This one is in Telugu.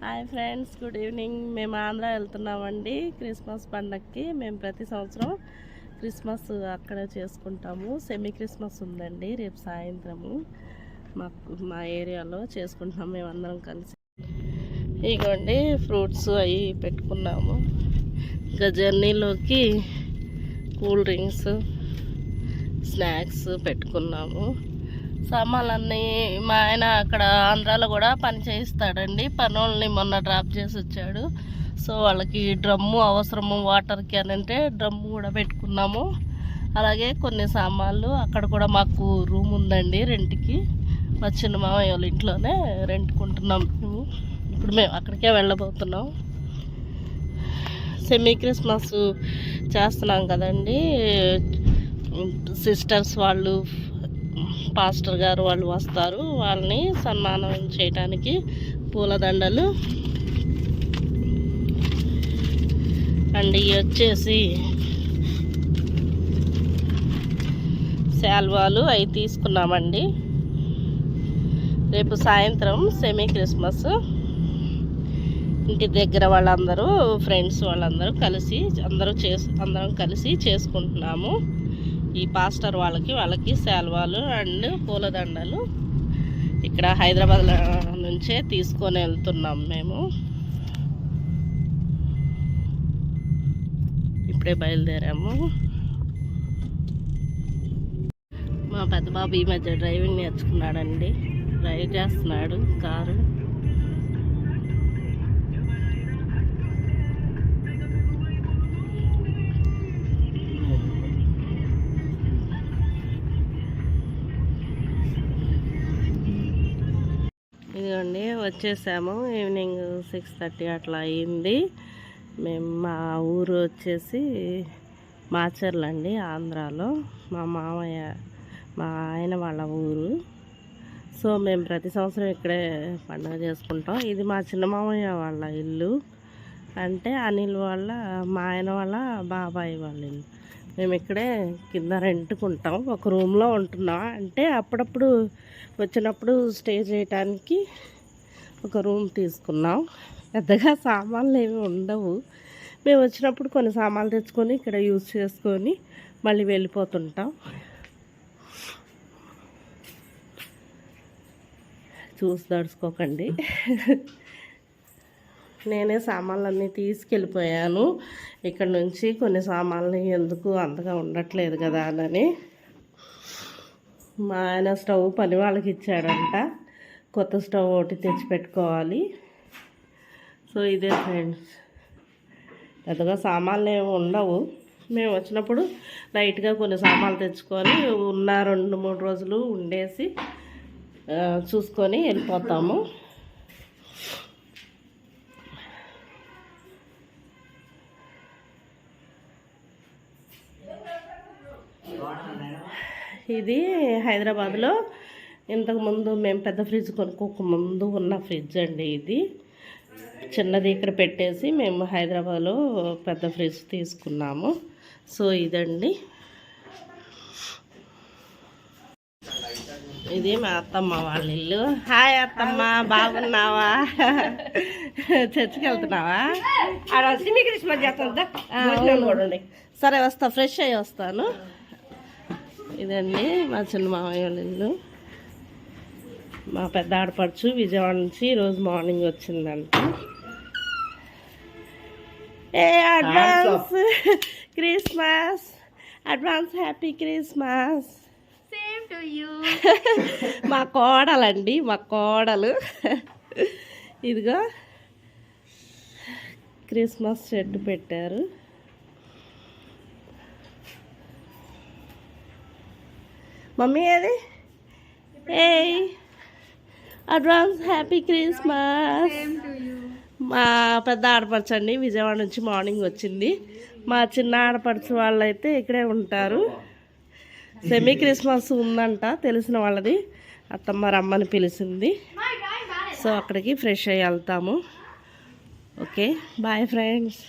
Hi friends good evening. మేము ఆంధ్ర వెళ్తున్నామండి. క్రిస్మస్ పండగకి మేము ప్రతి సంవత్సరం క్రిస్మస్ అక్కడ చేసుకుంటాము. సెమీ క్రిస్మస్ ఉందండి రేపు సాయంత్రము. మాకు మా ఏరియాలో చేసుకుంటున్నాం మేమందరం కలిసి. ఇగోండి ఫ్రూట్స్ అవి పెట్టుకున్నాము. ఇంకా జర్నీలోకి కూల్ డ్రింక్స్ స్నాక్స్ పెట్టుకున్నాము. సామాన్లన్నీ మా ఆయన అక్కడ ఆంధ్రాలో కూడా పని చేయిస్తాడండి. పనుల్ని మొన్న డ్రాప్ చేసి వచ్చాడు. సో వాళ్ళకి డ్రమ్ము అవసరము వాటర్కి అని అంటే డ్రమ్ము కూడా పెట్టుకున్నాము. అలాగే కొన్ని సామాన్లు అక్కడ కూడా మాకు రూమ్ ఉందండి రెంట్కి. మా చిన్న మామయ్య వాళ్ళ ఇంట్లోనే రెంట్కుంటున్నాం. మేము ఇప్పుడు మేము అక్కడికే వెళ్ళబోతున్నాం. సెమీ క్రిస్మస్ చేస్తున్నాం కదండి. సిస్టర్స్ వాళ్ళు పాస్టర్ గారు వాళ్ళు వస్తారు. వాళ్ళని సన్మానం చేయడానికి పూలదండలు అండ్ ఇవి వచ్చేసి శాల్వాలు అవి తీసుకున్నామండి. రేపు సాయంత్రం సెమీ క్రిస్మస్ ఇంటి దగ్గర వాళ్ళందరూ ఫ్రెండ్స్ వాళ్ళందరూ కలిసి అందరూ చేసు అందరం కలిసి చేసుకుంటున్నాము. ఈ పాస్టర్ వాళ్ళకి వాళ్ళకి శాల్వాలు అండ్ పూలదండలు ఇక్కడ హైదరాబాద్ నుంచే తీసుకొని వెళ్తున్నాం మేము. ఇప్పుడే బయలుదేరాము. మా పెద్ద బాబు ఈ మధ్య డ్రైవింగ్ నేర్చుకున్నాడండి. డ్రైవ్ చేస్తున్నాడు కారు. ఇదిగోండి వచ్చేసాము. ఈవినింగ్ సిక్స్ థర్టీ అట్లా అయింది. మేము మా ఊరు వచ్చేసి మాచర్లండి ఆంధ్రాలో. మా మామయ్య మా ఆయన వాళ్ళ ఊరు. సో మేము ప్రతి సంవత్సరం ఇక్కడే పండుగ చేసుకుంటాం. ఇది మా చిన్న మామయ్య వాళ్ళ ఇల్లు. అంటే అనిల్ వాళ్ళ మా ఆయన వాళ్ళ బాబాయ్ వాళ్ళ ఇల్లు. మేము ఇక్కడే కింద రెంట్కుంటాం. ఒక రూమ్లో ఉంటున్నాం. అంటే అప్పుడప్పుడు వచ్చినప్పుడు స్టే చేయటానికి ఒక రూమ్ తీసుకున్నాం. పెద్దగా సామాన్లు ఏమి ఉండవు. మేము వచ్చినప్పుడు కొన్ని సామాన్లు తెచ్చుకొని ఇక్కడ యూజ్ చేసుకొని మళ్ళీ వెళ్ళిపోతుంటాం. చూసి దడుచుకోకండి. నేనే సామాన్లన్నీ తీసుకెళ్ళిపోయాను. ఇక్కడ నుంచి కొన్ని సామాన్లు ఎందుకు అంతగా ఉండట్లేదు కదా అని. మా ఆయన స్టవ్ పని వాళ్ళకి ఇచ్చాడంట. కొత్త స్టవ్ ఒకటి తెచ్చి పెట్టుకోవాలి సో ఇదే ఫ్రెండ్స్. పెద్దగా సామాన్లు ఏమి ఉండవు. మేము వచ్చినప్పుడు లైట్గా కొన్ని సామాన్లు తెచ్చుకొని ఉన్న రెండు మూడు రోజులు ఉండేసి చూసుకొని వెళ్ళిపోతాము. ఇది హైదరాబాద్లో. ఇంతకుముందు మేము పెద్ద ఫ్రిడ్జ్ కొనుక్కోక ముందు ఉన్న ఫ్రిడ్జ్ అండి ఇది. చిన్నది ఇక్కడ పెట్టేసి మేము హైదరాబాద్లో పెద్ద ఫ్రిడ్జ్ తీసుకున్నాము. సో ఇదండి. ఇది మా అత్తమ్మ వాళ్ళ ఇల్లు. హాయ్ అత్తమ్మ బాగున్నావా? చర్చికి వెళ్తున్నావా? ఆడ సిమి క్రిస్మస్ చేస్తుందా ఆ, అవును. సరే వస్తా ఫ్రెష్ అయ్యి వస్తాను. ఇదండి మా చిన్న మామయ్య వాళ్ళ ఇల్లు. మా పెద్ద ఆడపడుచు విజయవాడ నుంచి ఈరోజు మార్నింగ్ వచ్చిందంట. ఏ advance Christmas. Advance happy Christmas. Same to you మా కోడలండి మా కోడలు. ఇదిగో క్రిస్మస్ చెట్టు పెట్టారు. మమ్మీ అది ఏయ్ advance happy Christmas same to you మా పెద్ద ఆడపడుచు అండి విజయవాడ నుంచి మార్నింగ్ వచ్చింది. మా చిన్న ఆడపడుచు వాళ్ళైతే ఇక్కడే ఉంటారు. సెమీ క్రిస్మస్ ఉందంట తెలిసిన వాళ్ళది. అత్తమ్మ రమ్మని పిలిచింది. సో అక్కడికి ఫ్రెష్ అయ్యి వెళ్తాము. Okay bye friends